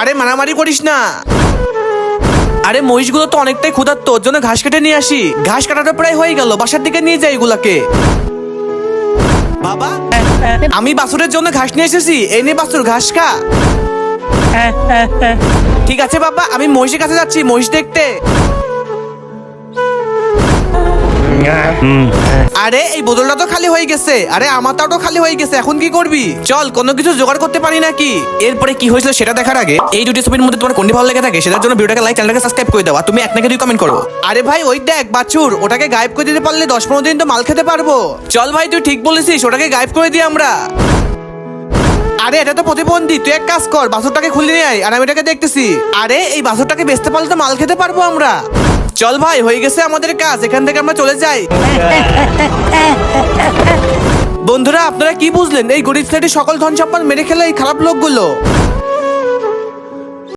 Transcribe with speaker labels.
Speaker 1: আরে মারামারি করিস না। আরে মহিষগুলো তো অনেকটাই ক্ষুধার্ত, ওর জন্য ঘাস কেটে নিয়ে আসি। ঘাস কাটাটা প্রায় হয়ে গেল, বাসার দিকে নিয়ে যাই এগুলাকে। বাবা, আমি বাসুরের জন্য ঘাস নিয়ে এসেছি, এই নিয়ে বাসুর ঘাস খা। ঠিক আছে বাবা, আমি মহিষের কাছে যাচ্ছি, মহিষ দেখতে। আরে, এই বোতলটা তো খালি হয়ে গেছে। আরে, আমারটাও তো খালি হয়ে গেছে। এখন কি করবি? চল, কোনো কিছু জোগাড় করতে পারি নাকি? এরপরে কি হয়েছিল সেটা দেখার আগে, এই দুটি ছবির মধ্যে তোমার কোনটি ভালো লেগে থাকে সেটার জন্য ভিডিওটাকে লাইক চ্যানেলটাকে সাবস্ক্রাইব করে দাও। আর তুমি এক নাকি দুই কমেন্ট করো। আরে ভাই, ওই দেখ, বাছুর, ওটাকে গায়েব করে দিতে পারলে দশ পনেরো দিন তো মাল খেতে পারব। চল ভাই, তুই ঠিক বলেছিস, ওটাকে গায়েব করে দিই আমরা। আরে, এটা তো প্রতিবন্ধী। তুই এক কাজ কর, বাছুরটাকে খুলে নিয়ে আয়, আর আমি এটাকে দেখতেছি। আরে, এই বাছুরটাকে বেচতে পারলে তো মাল খেতে পারব আমরা। চল ভাই, হয়ে গেছে আমাদের কাজ, এখান থেকে আমরা চলে যাই। বন্ধুরা, আপনারা কি বুঝলেন? এই গরিব সাইডে সকল ধন সম্পদ মেরে খেলে এই খারাপ লোকগুলো।